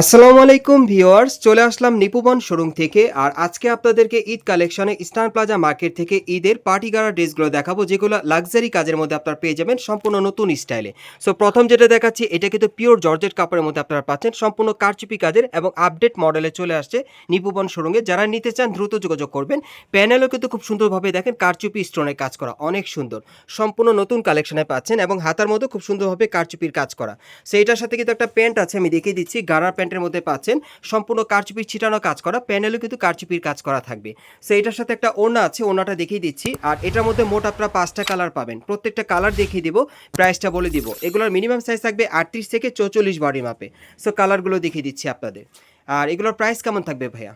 আসসালামু আলাইকুম ভিউয়ার্স, চলে আসলাম নিপুবন শোরুম থেকে, আর আজকে আপনাদেরকে ঈদ কালেকশনে ইস্টার্ন প্লাজা মার্কেট থেকে ঈদের পার্টি গাড়া ড্রেসগুলো দেখাবো, যেগুলো লাক্সারি কাজের মধ্যে আপনারা পেয়ে যাবেন সম্পূর্ণ নতুন স্টাইলে। সো প্রথম যেটা দেখাচ্ছি, এটা কিন্তু পিওর জর্জেট কাপড়ের মধ্যে আপনারা পাচ্ছেন, সম্পূর্ণ কারচুপি কাজের এবং আপডেট মডেলে চলে আসছে নিপুবন শোরুমে। যারা নিতে চান, দ্রুত যোগাযোগ করবেন। প্যানেলও কিন্তু খুব সুন্দরভাবে দেখেন, কারচুপি স্টোনের কাজ করা, অনেক সুন্দর। সম্পূর্ণ নতুন কালেকশনে পাচ্ছেন এবং হাতার মধ্যে খুব সুন্দরভাবে কারচুপির কাজ করা। সো এটার সাথে কিন্তু একটা প্যান্ট আছে, আমি দেখিয়ে দিচ্ছি, গাড়ার প্যান্টের মধ্যে পাচ্ছেন। সম্পূর্ণ কারচুপির ছিটানো কাজ করা, প্যানেলও কিন্তু কারচুপির কাজ করা থাকবে। সো এটার সাথে একটা ওনা আছে ওনাটা দেখিয়ে দিচ্ছি। আর এটার মধ্যে মোট আপনারা পাঁচটা কালার পাবেন। প্রত্যেকটা কালার দেখিয়ে দিব, প্রাইসটা বলে দিব। এগুলোর মিনিমাম সাইজ থাকবে আটত্রিশ থেকে চৌচল্লিশ বডি মাপে। সো কালারগুলো দেখিয়ে দিচ্ছি আপনাদের। আর এগুলোর প্রাইস কেমন থাকবে ভাইয়া?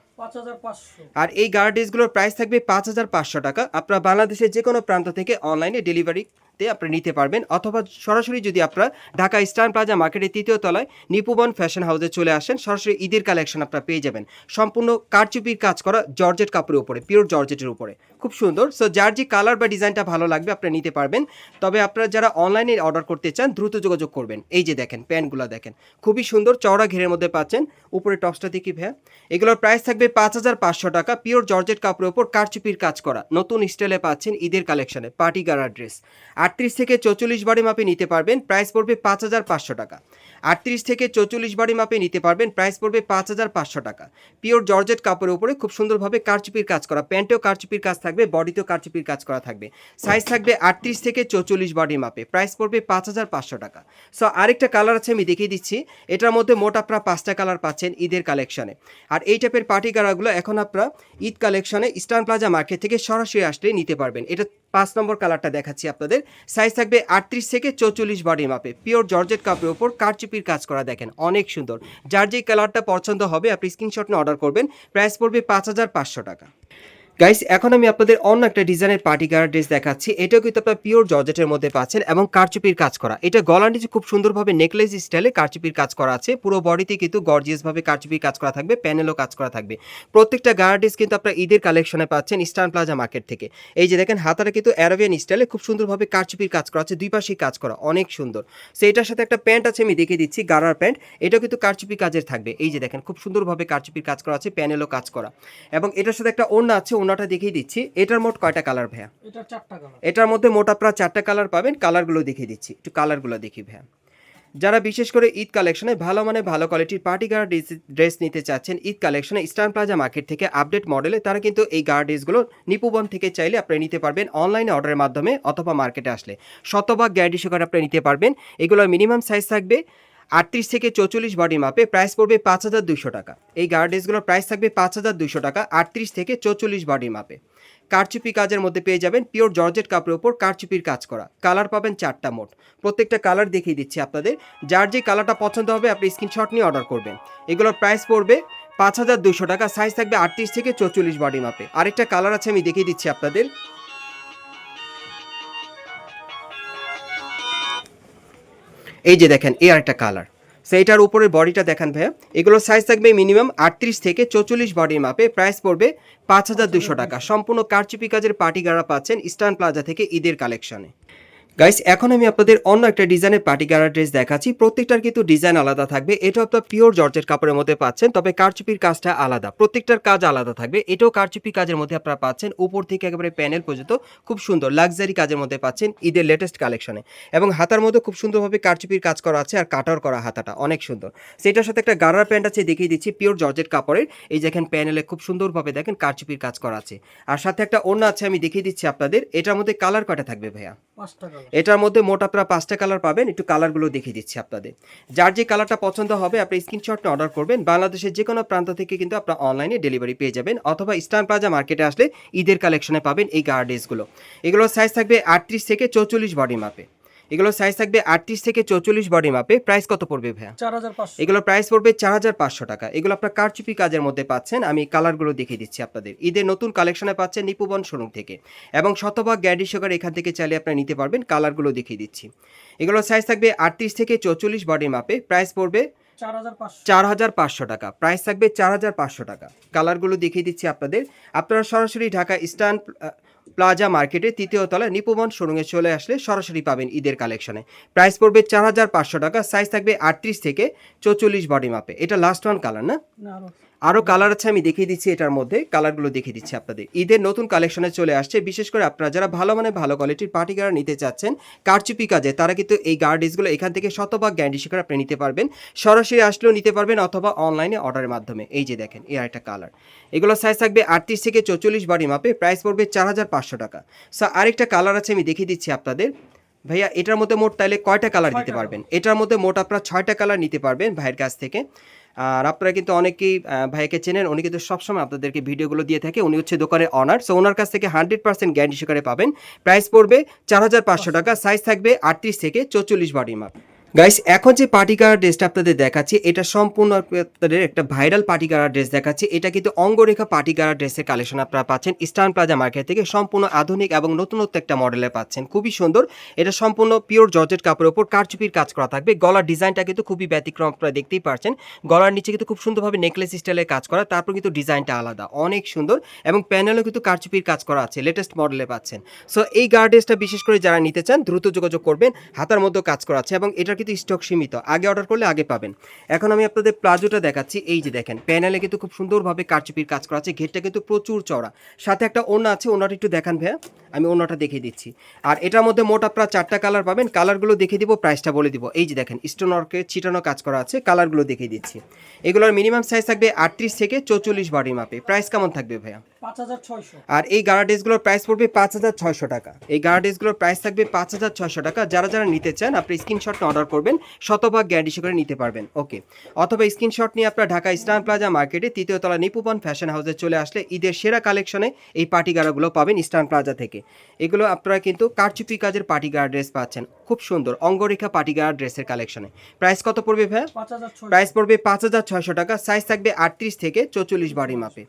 আর এই গার্ড ড্রেসগুলোর প্রাইস থাকবে পাঁচ হাজার পাঁচশো টাকা। আপনারা বাংলাদেশের যে কোনো প্রান্ত থেকে অনলাইনে ডেলিভারিতে আপনি নিতে পারবেন। অথবা সরাসরি যদি আপনারা ঢাকা ইস্টার্ন প্লাজা মার্কেটের তৃতীয় তলায় নিপুবন ফ্যাশন হাউসে চলে আসেন, সরাসরি ঈদের কালেকশন আপনারা পেয়ে যাবেন। সম্পূর্ণ কারচুপির কাজ করা জর্জেট কাপড়ের উপরে পিওর জর্জেটের উপরে। খুব সুন্দর। সো যার যে কালার বা ডিজাইনটা ভালো লাগবে, আপনারা নিতে পারবেন। তবে আপনারা যারা অনলাইনে অর্ডার করতে চান, দ্রুত যোগাযোগ করবেন। এই যে দেখেন, প্যান্টগুলো দেখেন। খুবই সুন্দর, চওড়া ঘেরের মধ্যে পাচ্ছেন। উপরে টপসটা দেখি ভ্যা এগুলোর প্রাইস থাকবে পাঁচ হাজার পাঁচশো টাকা পিওর জর্জেট কাপড়ের ওপর কারচুপির কাজ করা। নতুন স্টাইলে পাচ্ছেন ঈদের কালেকশনে পার্টি গারা ড্রেস। আটত্রিশ থেকে চৌচল্লিশ বারে মাপে নিতে পারবেন, প্রাইস পড়বে পাঁচ হাজার পাঁচশো টাকা। আটত্রিশ থেকে চৌচল্লিশ বাড়ি মাপে নিতে পারবেন। প্রাইস পড়বে পাঁচ হাজার পাঁচশো টাকা। পিওর জর্জেট কাপড়ের উপরে খুব সুন্দরভাবে কারচুপির কাজ করা, প্যান্টেও কারচুপির কাজ থাকবে, বডিতেও কারচুপির কাজ করা থাকবে। সাইজ থাকবে আটত্রিশ থেকে চৌচল্লিশ বডি মাপে। প্রাইস পড়বে পাঁচ হাজার পাঁচশো টাকা। সো আরেকটা কালার আছে, আমি দেখিয়ে দিচ্ছি। এটার মধ্যে মোট আপনারা পাঁচটা কালার পাচ্ছেন ঈদের কালেকশনে। আর এই টাইপের পার্টি গাড়াগুলো এখন আপনারা ঈদ কালেকশনে ইস্টার্ন প্লাজা মার্কেট থেকে সরাসরি আসলে নিতে পারবেন। এটা পাঁচ নম্বর কালারটা দেখাচ্ছি আপনাদের। সাইজ থাকবে আটত্রিশ থেকে চৌচল্লিশ বডি মাপে পিওর জর্জেট কাপড়ের ওপর কারচুপির কাজ করা দেখেন, অনেক সুন্দর। যার যে কালারটা পছন্দ হবে, আপনি স্ক্রিনশট নিয়ে অর্ডার করবেন। প্রাইস পড়বে পাঁচ হাজার পাঁচশো টাকা। গাইস এখন আমি আপনাদের অন্য একটা ডিজাইনের পার্টি গার্ড ড্রেস দেখাচ্ছি। এটাও কিন্তু আপনার পিওর জর্জেটের মধ্যে পাচ্ছেন এবং কারচুপির কাজ করা। এটা গলার নিচে খুব সুন্দরভাবে নেকলেস স্টাইলে কারচুপির কাজ করা আছে। পুরো বডিতে কিন্তু গর্জিয়াসভাবে কারচুপির কাজ করা থাকবে প্যানেলও কাজ করা থাকবে। প্রত্যেকটা গার্ড ড্রেস কিন্তু আপনার ঈদের কালেকশনে পাচ্ছেন ইস্টার্ন প্লাজা মার্কেট থেকে। এই যে দেখেন, হাতাটা কিন্তু অ্যারাবিয়ান স্টাইলে খুব সুন্দরভাবে কারচুপির কাজ করা আছে, দুই পাশেই কাজ করা, অনেক সুন্দর। সো এটার সাথে একটা প্যান্ট আছে, আমি দেখিয়ে দিচ্ছি, গারার প্যান্ট এটাও কিন্তু কারচুপি কাজের থাকবে। এই যে দেখেন, খুব সুন্দরভাবে কারচুপির কাজ করা আছে প্যানেলও কাজ করা। এবং এটার সাথে একটা ওড়না আছে ওড়নাটা দেখিয়ে দিচ্ছি। এটার মোট কয়টা কালার ভাইয়া? এটার মধ্যে মোট আপনারা চারটা কালার পাবেন কালারগুলো দেখিয়ে দিচ্ছি। একটু কালারগুলো দেখি ভাইয়া। যারা বিশেষ করে ঈদ কালেকশনে ভালো মানে ভালো কোয়ালিটির পার্টি গার্ড ড্রেস নিতে চাচ্ছেন ঈদ কালেকশনে ইস্টার্ন প্লাজা মার্কেট থেকে আপডেট মডেলে তারা কিন্তু এই গার্ড ড্রেসগুলো নিপুবন থেকে চাইলে আপনি নিতে পারবেন অনলাইনে অর্ডারের মাধ্যমে অথবা মার্কেটে আসলে। শতভাগ গ্যারান্টি সহকারে আপনি নিতে পারবেন। এগুলোর মিনিমাম সাইজ থাকবে আটত্রিশ থেকে চৌচল্লিশ বডি মাপে প্রাইস পড়বে পাঁচ হাজার দুশো টাকা। এই গার্ড ড্রেসগুলোর প্রাইস থাকবে পাঁচ হাজার দুশো টাকা, আটত্রিশ থেকে চৌচল্লিশ বডি মাপে কারচুপি কাজের মধ্যে পেয়ে যাবেন পিওর জর্জেট কাপড়ের ওপর কারচুপির কাজ করা। কালার পাবেন চারটা মোট। প্রত্যেকটা কালার দেখিয়ে দিচ্ছি আপনাদের। যার যে কালারটা পছন্দ হবে আপনি স্ক্রিনশট নিয়ে অর্ডার করবেন। এগুলোর প্রাইস পড়বে পাঁচ হাজার দুশো টাকা সাইজ থাকবে আটত্রিশ থেকে চৌচল্লিশ বডি মাপে আরেকটা কালার আছে আমি দেখিয়ে দিচ্ছি আপনাদের। এই যে দেখেন এ আর একটা কালার সেইটার উপরের বডিটা দেখান ভাইয়া, এগুলোর সাইজ থাকবে মিনিমাম আটত্রিশ থেকে চৌচল্লিশ বডির মাপে প্রাইস পড়বে পাঁচ হাজার দুশো টাকা। সম্পূর্ণ কারচুপি কাজের পার্টি গাড়া পাচ্ছেন ইস্টার্ন প্লাজা থেকে ঈদের কালেকশনে গাইস এখন আমি আপনাদের অন্য একটা ডিজাইনের পার্টি গাড়া ড্রেস দেখাচ্ছি। প্রত্যেকটার কিন্তু ডিজাইন আলাদা থাকবে। এটা আপনার পিওর জর্জের কাপড়ের মধ্যে পাচ্ছেন, তবে কারচুপির কাজটা আলাদা। প্রত্যেকটার কাজ আলাদা থাকবে। এটাও কারচুপি কাজের মধ্যে আপনারা পাচ্ছেন। উপর থেকে একেবারে প্যানেল পর্যন্ত খুব সুন্দর লাক্সারি কাজের মধ্যে পাচ্ছেন ঈদের লেটেস্ট কালেকশনে এবং হাতার মধ্যে খুব সুন্দরভাবে কারচুপির কাজ করা আছে আর কাটার করা হাতাটা অনেক সুন্দর। সেটার সাথে একটা গারার প্যান্ট আছে, দেখিয়ে দিচ্ছি পিওর জর্জেট কাপড়ের। এই দেখেন প্যানেলে খুব সুন্দরভাবে দেখেন কারচুপির কাজ করা আছে। আর সাথে একটা অন্য আছে, আমি দেখিয়ে দিচ্ছি আপনাদের। এটার মধ্যে কালার কয়টা থাকবে ভাইয়া? পাঁচটা এটার মধ্যে মোট আপনারা পাঁচটা কালার পাবেন, একটু কালারগুলো দেখিয়ে দিচ্ছি আপনাদের। যার যে কালারটা পছন্দ হবে, আপনি স্ক্রিনশটটা অর্ডার করবেন। বাংলাদেশের যে কোনো প্রান্ত থেকে কিন্তু আপনারা অনলাইনে ডেলিভারি পেয়ে যাবেন, অথবা ইস্টার্ন প্লাজা মার্কেটে আসলে ঈদের কালেকশনে পাবেন এই গার্ডেসগুলো এগুলোর সাইজ থাকবে আটত্রিশ থেকে চৌচল্লিশ বডি মাপে এগুলোর সাইজ থাকবে আটত্রিশ থেকে চৌচল্লিশ বডি মাপে প্রাইস কত পড়বে ভাইয়া? চার হাজার এগুলোর প্রাইস পড়বে চার হাজার পাঁচশো টাকা। এগুলো আপনার কারচুপি কাজের মধ্যে পাচ্ছেন আমি কালারগুলো দেখিয়ে দিচ্ছি আপনাদের। ঈদের নতুন কালেকশনে পাচ্ছেন নিপুবন শোরুম থেকে। এবং শতভাগ গ্যাডি সুগার এখান থেকে চাইলে আপনারা নিতে পারবেন কালারগুলো দেখিয়ে দিচ্ছি। এগুলো সাইজ থাকবে আটত্রিশ থেকে চৌচল্লিশ বডি মাপে প্রাইস পড়বে চার হাজার পাঁচশো। টাকা। প্রাইস থাকবে চার হাজার পাঁচশো টাকা। কালারগুলো দেখিয়ে দিচ্ছি আপনাদের। আপনারা সরাসরি ঢাকা ইস্টার্ন প্লাজা মার্কেটে তৃতীয় তলায় নিপুবন শোরুমে চলে আসলে সরাসরি পাবেন ঈদের কালেকশনে প্রাইস পড়বে চার হাজার পাঁচশো টাকা সাইজ থাকবে আটত্রিশ থেকে চৌচল্লিশ বডি মাপে এটা লাস্ট ওয়ান কালার না? আরও কালার আছে আমি দেখিয়ে দিচ্ছি এটার মধ্যে। কালারগুলো দেখিয়ে দিচ্ছি আপনাদের। ঈদের নতুন কালেকশনে চলে আসছে। বিশেষ করে আপনারা যারা ভালো মানে ভালো কোয়ালিটির পার্টি গার্ড নিতে চাচ্ছেন কারচুপি কাজে তারা কিন্তু এই গার্ডিসগুলো এখান থেকে শতভাগ গ্যান্ডি শিকার আপনি নিতে পারবেন। সরাসরি আসলেও নিতে পারবেন অথবা অনলাইনে অর্ডারের মাধ্যমে। এই যে দেখেন এর একটা কালার এগুলো সাইজ থাকবে আটত্রিশ থেকে চৌচল্লিশ বাড়ি মাপে প্রাইস পড়বে চার হাজার পাঁচশো টাকা। সো আরেকটা কালার আছে আমি দেখিয়ে দিচ্ছি আপনাদের। ভাইয়া এটার মধ্যে মোট তাইলে কয়টা কালার দিতে পারবেন? এটার মধ্যে মোট আপনারা ছয়টা কালার নিতে পারবেন ভাইয়ের কাছ থেকে। আর আপনারা কিন্তু অনেকেই ভাইকে চেনেন, উনি কিন্তু সবসময় আপনাদেরকে ভিডিওগুলো দিয়ে থাকে। উনি হচ্ছে দোকানের অনার সো ওনার কাছ থেকে হান্ড্রেড পার্সেন্ট গ্যারান্টি সেখানে পাবেন। প্রাইস পড়বে চার হাজার পাঁচশো টাকা সাইজ থাকবে আটত্রিশ থেকে চৌচল্লিশ বডি মাপ গাইস এখন যে পার্টি কালার ড্রেসটা আপনাদের দেখাচ্ছি, এটা সম্পূর্ণ আপনাদের একটা ভাইরাল পার্টি কালার ড্রেস দেখাচ্ছি। এটা কিন্তু অঙ্গরেখা পার্টি কালার ড্রেসের কালেকশন আপনারা পাচ্ছেন। ইস্টার্ন প্লাজা মার্কেট থেকে সম্পূর্ণ আধুনিক এবং নতুনত্ব একটা মডেলে পাচ্ছেন। খুবই সুন্দর। এটা সম্পূর্ণ পিওর জর্জেট কাপড়ের উপর কারচুপির কাজ করা থাকবে। গলার ডিজাইনটা কিন্তু খুবই ব্যতিক্রম, আপনারা দেখতেই পারছেন। গলার নিচে কিন্তু খুব সুন্দরভাবে নেকলেস স্টাইলের কাজ করা। তারপর কিন্তু ডিজাইনটা আলাদা। অনেক সুন্দর এবং প্যানেলও কিন্তু কারচুপির কাজ করা আছে। লেটেস্ট মডেলে পাচ্ছেন। সো এই গার্ডেসটা বিশেষ করে যারা নিতে চান, দ্রুত যোগাযোগ করবেন। হাতার মধ্যে কাজ করা আছে এবং এটার কিন্তু স্টক সীমিত। আগে অর্ডার করলে আগে পাবেন। এখন আমি আপনাদের প্লাজোটা দেখাচ্ছি। এই যে দেখেন প্যানেলে কিন্তু খুব সুন্দরভাবে কারচুপির কাজ করা আছে। ঘেরটা কিন্তু প্রচুর চড়া সাথে একটা ওড়না আছে ওনাটা একটু দেখান ভাইয়া। আমি ওনাটা দেখিয়ে দিচ্ছি। আর এটার মধ্যে মোট আপনারা চারটা কালার পাবেন। কালারগুলো দেখিয়ে দিব প্রাইসটা বলে দিব। এই যে দেখেন স্টোনওয়ার্কে ছিটানো কাজ করা আছে। কালারগুলো দেখিয়ে দিচ্ছি। এগুলোর মিনিমাম সাইজ থাকবে আটত্রিশ থেকে চৌচল্লিশ বডি মাপে প্রাইস কেমন থাকবে ভাইয়া? আর এই গাড়া ড্রেসগুলোর প্রাইস পড়বে পাঁচ হাজার ছয়শো টাকা। এই গাড়া ড্রেসগুলোর প্রাইস থাকবে পাঁচ হাজার ছয়শো টাকা। যারা যারা নিতে চান আপনি স্ক্রিনশট অর্ডার করবেন শতভাগ গ্যারান্টি করে নিতে পারবেন। ওকে অথবা স্ক্রিনশট নিয়ে আপনার ঢাকা ইস্টার্ন প্লাজা মার্কেটে তৃতীয় তলা নিপুপন ফ্যাশন হাউসে চলে আসলে ঈদের সেরা কালেকশনে এই পার্টি গাড়াগুলো পাবেন ইস্টার্ন প্লাজা থেকে। এগুলো আপনারা কিন্তু কারচুপি কাজের পার্টি গাড়া ড্রেস পাচ্ছেন। খুব সুন্দর অঙ্গরেখা পার্টি গাড়া ড্রেসের কালেকশনে প্রাইস কত পড়বে ছয়শো। প্রাইস পড়বে পাঁচ হাজার ছয়শো টাকা সাইজ থাকবে আটত্রিশ থেকে চৌচল্লিশ বডি মাপে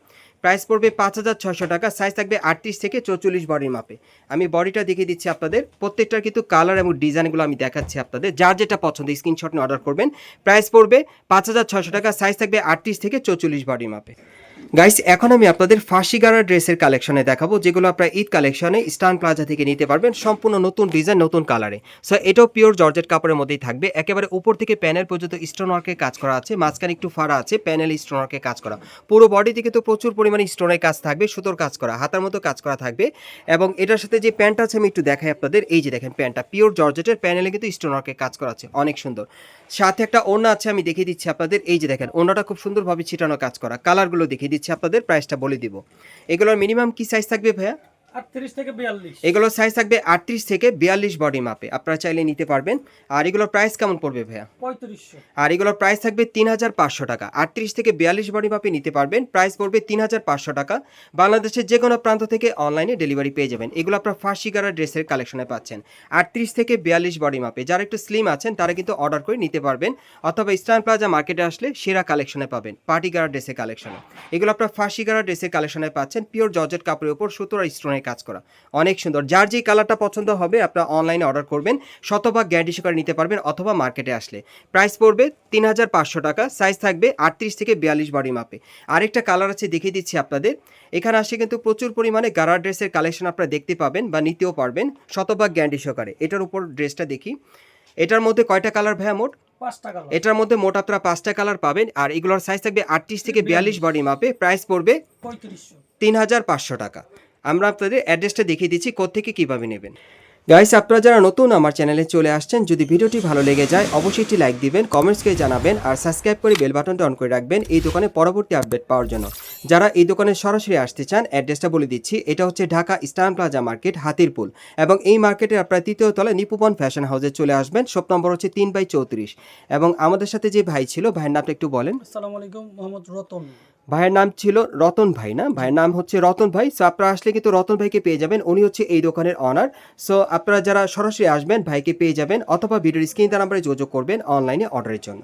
প্রাইস পড়বে পাঁচ হাজার ছশো টাকা সাইজ থাকবে আটত্রিশ থেকে চৌচল্লিশ বডির মাপে। আমি বডিটা দেখিয়ে দিচ্ছি আপনাদের। প্রত্যেকটার কিন্তু কালার এবং ডিজাইনগুলো আমি দেখাচ্ছি আপনাদের। যার যেটা পছন্দ স্ক্রিনশট নিয়ে অর্ডার করবেন। প্রাইস পড়বে পাঁচ হাজার ছশো টাকা সাইজ থাকবে আটত্রিশ থেকে চৌচল্লিশ বডি মাপে। গাইস এখন আমি আপনাদের ফাঁসি গাড়া ড্রেসের কালেকশনে দেখাবো, যেগুলো আপনারা ঈদ কালেকশনে স্টান প্লাজা থেকে নিতে পারবেন, সম্পূর্ণ নতুন ডিজাইন নতুন কালারে সো এটাও পিওর জর্জেট কাপড়ের মধ্যেই থাকবে। একেবারে উপর থেকে প্যানেল পর্যন্ত স্টোন ওয়ার্কের কাজ করা আছে, মাঝখানে একটু ফাড়া আছে প্যানেল স্টোন ওয়ার্কের কাজ করা। পুরো বডি থেকে তো প্রচুর পরিমাণে স্টোনের কাজ থাকবে, সুতোর কাজ করা, হাতার মতো কাজ করা থাকবে। এবং এটার সাথে যে প্যান্ট আছে, আমি একটু দেখাই আপনাদের। এই যে দেখেন প্যান্টটা পিওর জর্জেটের প্যানেলে কিন্তু স্টোন ওয়ার্কের কাজ করা আছে, অনেক সুন্দর। সাথে একটা ওড়না আছে, আমি দেখিয়ে দিচ্ছি আপনাদের। এই যে দেখেন, ওড়নাটা খুব সুন্দরভাবে ছিটানো কাজ করা কালারগুলো দেখিয়ে দিচ্ছি আপনাদের প্রাইসটা বলে দিব। এগুলোর মিনিমাম কি সাইজ থাকবে ভাইয়া? এগুলোর সাইজ থাকবে আটত্রিশ থেকে বিয়াল্লিশ বডি মাপে আপনারা চাইলে নিতে পারবেন। আর এগুলোর প্রাইস কেমন পড়বে ভাইয়া? আর এগুলোর প্রাইস থাকবে তিন হাজার পাঁচশো টাকা। আটত্রিশ থেকে বিয়াল্লিশ বডি মাপে নিতে পারবেন। প্রাইস পড়বে তিন হাজার পাঁচশো টাকা। বাংলাদেশের যে কোনো প্রান্ত থেকে অনলাইনে ডেলিভারি পেয়ে যাবেন। এগুলো আপনার ফার্সি গাড়া ড্রেসের কালেকশনে পাচ্ছেন। আটত্রিশ থেকে বিয়াল্লিশ বডি মাপে যারা একটু স্লিম আছেন তারা কিন্তু অর্ডার করে নিতে পারবেন। অথবা ইস্টার্ন প্লাজা মার্কেটে আসলে সেরা কালেকশনে পাবেন। পার্টি গাড়া ড্রেসের কালেকশনে এগুলো আপনার ফার্সি গাড়া ড্রেসের কালেকশনে পাচ্ছেন। পিওর জর্জেট কাপড়ের উপর সুতোর স্টোনের কাজ করা। অনেক সুন্দর। যার যেই কালারটা পছন্দ হবে আপনারা অনলাইনে অর্ডার করবেন। শতভাগ গ্যারান্টি সহকারে নিতে পারবেন অথবা মার্কেটে আসলে। প্রাইস পড়বে তিন হাজার পাঁচশো টাকা সাইজ থাকবে আটত্রিশ থেকে বিয়াল্লিশ বডি মাপে। আরেকটা কালার আছে দেখিয়ে দিচ্ছি আপনাদের। এখানে আসে কিন্তু প্রচুর পরিমাণে গারা ড্রেসের কালেকশন আপনারা দেখতে পাবেন বা নিতেও পারবেন শতভাগ গ্যারান্টি সহকারে। এটার উপর ড্রেসটা দেখি। এটার মধ্যে কয়টা কালার ভাইয়া মোট? এটার মধ্যে মোট আপনারা পাঁচটা কালার পাবেন আর এগুলোর সাইজ থাকবে আটত্রিশ থেকে বিয়াল্লিশ বডি মাপে। প্রাইস পড়বে তিন হাজার পাঁচশো টাকা। আমরা আপনাদের অ্যাড্রেসটা দেখিয়ে দিচ্ছি, কোত্থেকে কীভাবে নেবেন। গাইস আপনারা যারা নতুন আমার চ্যানেলে চলে আসছেন, যদি ভিডিওটি ভালো লেগে যায়, অবশ্যই একটি লাইক দিবেন কমেন্টসকে জানাবেন, আর সাবস্ক্রাইব করে বেল বাটনটা অন করে রাখবেন এই দোকানে পরবর্তী আপডেট পাওয়ার জন্য। যারা এই দোকানে সরাসরি আসতে চান অ্যাড্রেসটা বলে দিচ্ছি, এটা হচ্ছে Dhaka eastern plaza market, Hatirpool. এবং এই মার্কেটে আপনার তৃতীয় তলায় নিপুবন ফ্যাশন হাউসে চলে আসবেন শপ নম্বর হচ্ছে তিন বাই চৌত্রিশ। এবং আমাদের সাথে যে ভাই ছিল, ভাইয়ের নামটা একটু বলেন। আসসালামু আলাইকুম, মোহাম্মদ রতন। ভাইয়ের নাম ছিল রতন ভাই, না? ভাইয়ের নাম হচ্ছে রতন ভাই। সো আপনারা আসলে কিন্তু রতন ভাইকে পেয়ে যাবেন। উনি হচ্ছে এই দোকানের অনার সো আপনারা যারা সরাসরি আসবেন, ভাইকে পেয়ে যাবেন অথবা ভিডিওর স্ক্রিন তার নাম্বারে যোগাযোগ করবেন অনলাইনে অর্ডারের জন্য।